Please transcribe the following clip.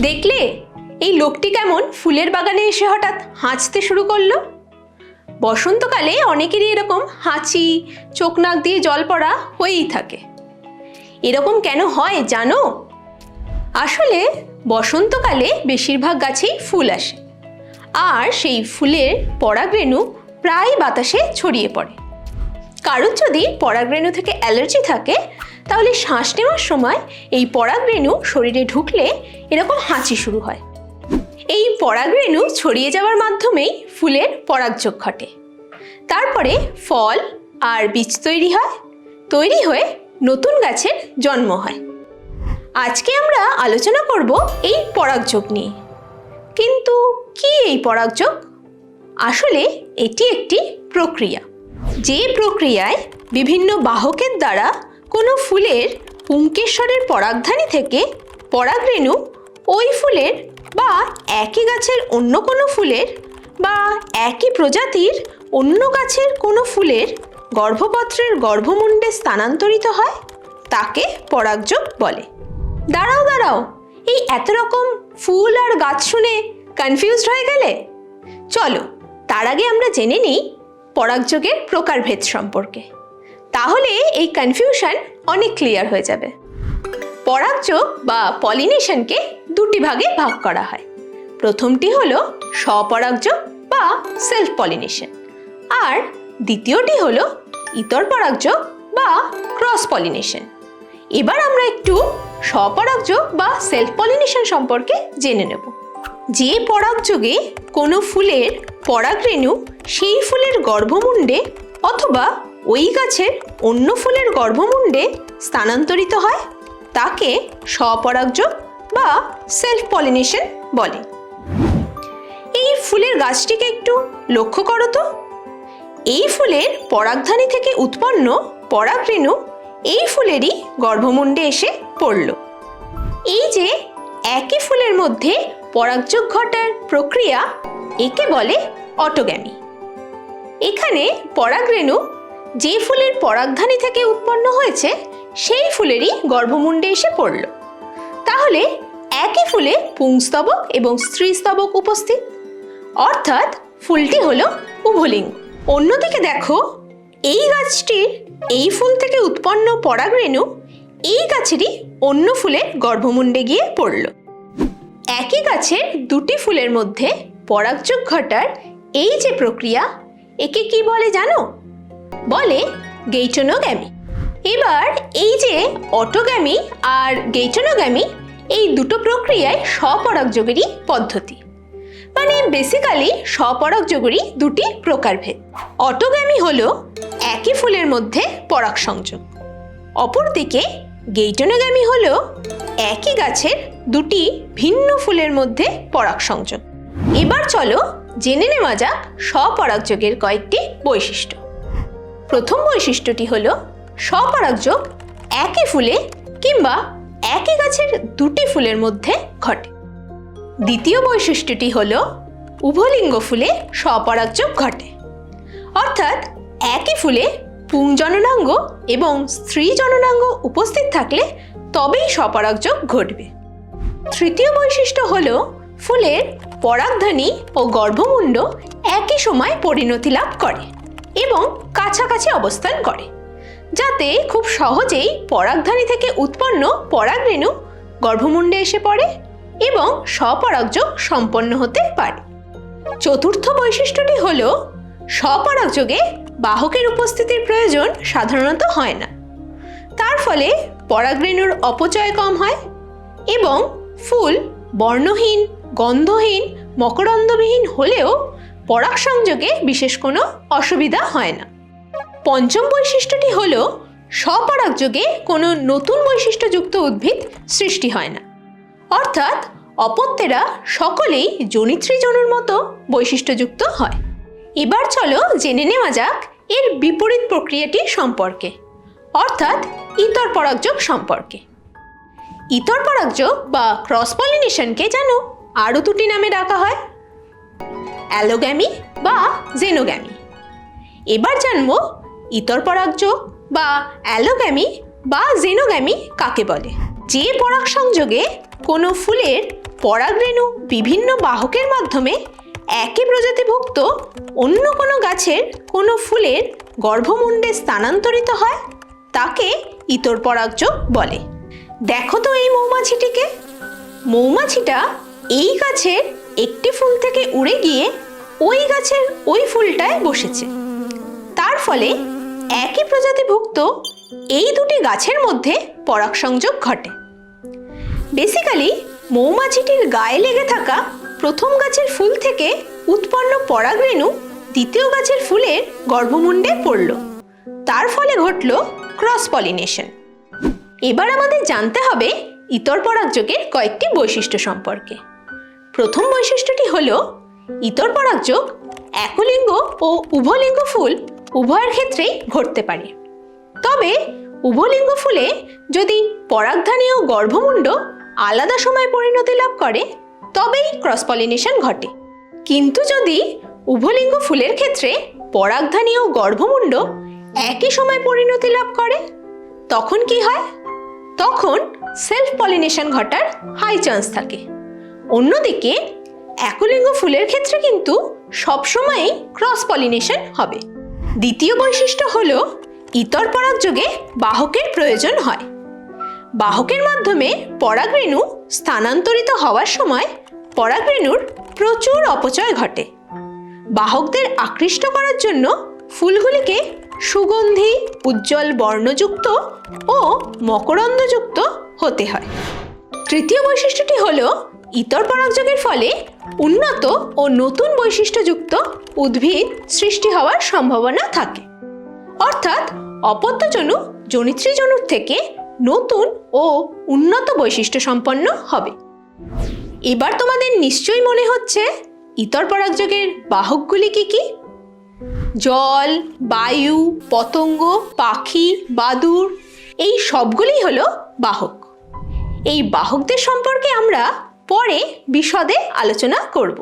দেখলে? এই লোকটি কেমন? ফুলের বাগানে এসে হঠাৎ হাঁচতে শুরু করল? বসন্তকালে অনেকেরই এরকম হাঁচি, চোখ নাক দিয়ে জল পড়া হয়েই থাকে। এরকম কেন হয় জানো? আসলে বসন্তকালে বেশিরভাগ গাছেই ফুল আসে। আর সেই ফুলের পরাগরেণু প্রায় বাতাসে ছড়িয়ে পড়ে। কারোর যদি পরাগরেণু থেকে অ্যালার্জি থাকে, তাহলে শ্বাস নেওয়ার সময় এই পরাগরেণু শরীরে ঢুকলে এরকম হাঁচি শুরু হয়। এই পরাগরেণু ছড়িয়ে যাওয়ার মাধ্যমেই ফুলের পরাগযোগ ঘটে। তারপরে ফল আর বীজ তৈরি হয়, তৈরি হয়ে নতুন গাছের জন্ম হয়। আজকে আমরা আলোচনা করব এই পরাগযোগ নিয়ে। কিন্তু কি এই পরাগযোগ? আসলে এটি একটি প্রক্রিয়া। যে প্রক্রিয়ায় বিভিন্ন বাহকের দ্বারা কোনো ফুলের পুঙ্কেশ্বরের পরাগধানী থেকে পরাগরেণু ওই ফুলের বা একই গাছের অন্য কোনো ফুলের বা একই প্রজাতির অন্য গাছের কোনো ফুলের গর্ভপত্রের গর্ভমুণ্ডে স্থানান্তরিত হয়, তাকে পরাগযোগ বলে। দাঁড়াও দাঁড়াও, এই এত রকম ফুল আর গাছ শুনে কনফিউজড হয়ে গেলে? চলো, তার আগে আমরা জেনে নিই পরাগযোগের প্রকারভেদ সম্পর্কে। তাহলে এই কনফিউশন অনেক ক্লিয়ার হয়ে যাবে। পরাগযোগ বা পলিনেশনকে দুটি ভাগে ভাগ করা হয়। প্রথমটি হলো স্বপরাগযোগ বা সেলফ পলিনেশন আর দ্বিতীয়টি হলো ইতর পরাগযোগ বা ক্রস পলিনেশন এবার আমরা একটু স্বপরাগযোগ বা সেলফ পলিনেশন সম্পর্কে জেনে নেব। যে পরাগযোগে কোনো ফুলের পরাগরেণু সেই ফুলের গর্ভমুণ্ডে অথবা ওই গাছের অন্য ফুলের গর্ভমুণ্ডে স্থানান্তরিত হয়, তাকে স্বপরাগযোগ বা সেলফ পলিনেশন বলে। এই ফুলের গাছটিকে একটু লক্ষ্য করো তো। এই ফুলের পরাগধানী থেকে উৎপন্ন পরাগরেণু এই ফুলেরই গর্ভমুণ্ডে এসে পড়ল। এই যে একই ফুলের মধ্যে পরাগযোগ ঘটার প্রক্রিয়া একে বলে অটোগ্যামি। এখানে পরাগরেণু যে ফুলের পরাগধানী থেকে উৎপন্ন হয়েছে, সেই ফুলেরই গর্ভমুণ্ডে এসে পড়ল। তাহলে একই ফুলে পুংস্তবক এবং স্ত্রীস্তবক উপস্থিত। অর্থাৎ ফুলটি হলো উভলিঙ্গ। অন্যদিকে দেখো, এই গাছটির, এই ফুল থেকে উৎপন্ন পরাগরেণু এই গাছেরই অন্য ফুলের গর্ভমুণ্ডে গিয়ে পড়ল। একই গাছের দুটি ফুলের মধ্যে পরাগযোগ ঘটার এই যে প্রক্রিয়া, একে কি বলে জানো? বলে গেইটনোগ্যামি। এবার এই যে অটোগ্যামি আর গেইটনোগ্যামি, এই দুটো প্রক্রিয়ায় স্বপরাগযোগেরই পদ্ধতি। মানে বেসিক্যালি স্বপরাগযোগেরই দুটি প্রকারভেদ। অটোগ্যামি হল একই ফুলের মধ্যে পরাগ সংযোগ অপরদিকে গেইটনোগ্যামি হল একই গাছের দুটি ভিন্ন ফুলের মধ্যে পরাগ সংযোগ। এবার চলো জেনে নেওয়া যাক স্বপরাগযোগের কয়েকটি বৈশিষ্ট্য। প্রথম বৈশিষ্ট্যটি হলো স্বপরাগযোগ একই ফুলে কিংবা একই গাছের দুটি ফুলের মধ্যে ঘটে। দ্বিতীয় বৈশিষ্ট্যটি হল উভলিঙ্গ ফুলে স্বপরাগযোগ ঘটে। অর্থাৎ একই ফুলে পুং জননাঙ্গ এবং স্ত্রী জননাঙ্গ উপস্থিত থাকলে তবেই স্বপরাগযোগ ঘটবে। তৃতীয় বৈশিষ্ট্য হল ফুলের পরাগধানী ও গর্ভমুণ্ড একই সময় পরিণতি লাভ করে এবং কাছাকাছি অবস্থান করে, যাতে খুব সহজেই পরাগধানী থেকে উৎপন্ন পরাগরেণু গর্ভমুণ্ডে এসে পড়ে এবং স্বপরাগযোগ সম্পন্ন হতে পারে। চতুর্থ বৈশিষ্ট্যটি হল স্বপরাগযোগে বাহকের উপস্থিতির প্রয়োজন সাধারণত হয় না। তার ফলে পরাগরেণুর অপচয় কম হয় এবং ফুল বর্ণহীন, গন্ধহীন, মকরন্দবিহীন হলেও পরাগ সংযোগে বিশেষ কোনো অসুবিধা হয় না। পঞ্চম বৈশিষ্ট্যটি হল স্বপরাগযোগে কোনো নতুন বৈশিষ্ট্যযুক্ত উদ্ভিদ সৃষ্টি হয় না। অর্থাৎ অপত্যেরা সকলেই জনিত্রী জনুর মতো বৈশিষ্ট্যযুক্ত হয়। এবার চলো জেনে নেওয়া যাক এর বিপরীত প্রক্রিয়াটি সম্পর্কে, অর্থাৎ ইতর পরাগযোগ সম্পর্কে। ইতর পরাগযোগ বা ক্রস পলিনেশনকে জানো? আরও দুটি নামে ডাকা হয়। অ্যালোগ্যামি বা জেনোগ্যামি। এবার জানব ইতর পরাগযোগ বা অ্যালোগ্যামি বা জেনোগ্যামি কাকে বলে? যে পরাগ সংযোগে কোনো ফুলের পরাগরেণু বিভিন্ন বাহকের মাধ্যমে একই প্রজাতিভুক্ত অন্য কোনো গাছের কোনো ফুলের গর্ভমুণ্ডে স্থানান্তরিত হয়, তাকে ইতর পরাগযোগ বলে। দেখো তো এই মৌমাছিটিকে। মৌমাছিটা এই গাছের একটি ফুল থেকে উড়ে গিয়ে ওই গাছের ওই ফুলটায় বসেছে। তার ফলে একই প্রজাতিভুক্ত এই দুটি গাছের মধ্যে পরাগ সংযোগ ঘটে। বেসিক্যালি মৌমাছিটির গায়ে লেগে থাকা প্রথম গাছের ফুল থেকে উৎপন্ন পরাগরেণু দ্বিতীয় গাছের ফুলের গর্ভমুণ্ডে পড়ল। তার ফলে ঘটল ক্রস পলিনেশন এবার আমাদের জানতে হবে ইতর পরাগযোগের কয়েকটি বৈশিষ্ট্য সম্পর্কে। প্রথম বৈশিষ্ট্যটি হল, ইতর পরাগযোগ একলিঙ্গ ও উভলিঙ্গ ফুল উভয়ের ক্ষেত্রেই ঘটতে পারে। তবে উভলিঙ্গ ফুলে যদি পরাগধানী ও গর্ভমুণ্ড আলাদা সময় পরিণতি লাভ করে, তবেই ক্রস পলিনেশন ঘটে। কিন্তু যদি উভলিঙ্গ ফুলের ক্ষেত্রে পরাগধানী ও গর্ভমুণ্ড একই সময় পরিণতি লাভ করে, তখন কি হয়? তখন সেলফ পলিনেশন ঘটার হাই চান্স থাকে। অন্যদিকে, একলিঙ্গ ফুলের ক্ষেত্রে কিন্তু সবসময়ই ক্রস পলিনেশন হবে। দ্বিতীয় বৈশিষ্ট্য হল, ইতর পরাগযোগে বাহকের প্রয়োজন হয়। বাহকের মাধ্যমে পরাগরেণু স্থানান্তরিত হওয়ার সময় পরাগরেণুর প্রচুর অপচয় ঘটে। বাহকদের আকৃষ্ট করার জন্য ফুলগুলিকে সুগন্ধি, উজ্জ্বল বর্ণযুক্ত ও মকরন্দযুক্ত হতে হয়। তৃতীয় বৈশিষ্ট্যটি হল, ইতর পরাগযোগের ফলে উন্নত ও নতুন বৈশিষ্ট্যযুক্ত উদ্ভিদ সৃষ্টি হওয়ার সম্ভাবনা থাকে। অর্থাৎ অপত্যজনু জনিত্রী জনুর থেকে নতুন ও উন্নত বৈশিষ্ট্য সম্পন্ন হবে। এবার তোমাদের নিশ্চয়ই মনে হচ্ছে, ইতর পরাগযোগের বাহকগুলি কি কি? জল, বায়ু, পতঙ্গ, পাখি বাদুর এই সবগুলি হলো বাহক। এই বাহকদের সম্পর্কে আমরা পরে বিশদে আলোচনা করব।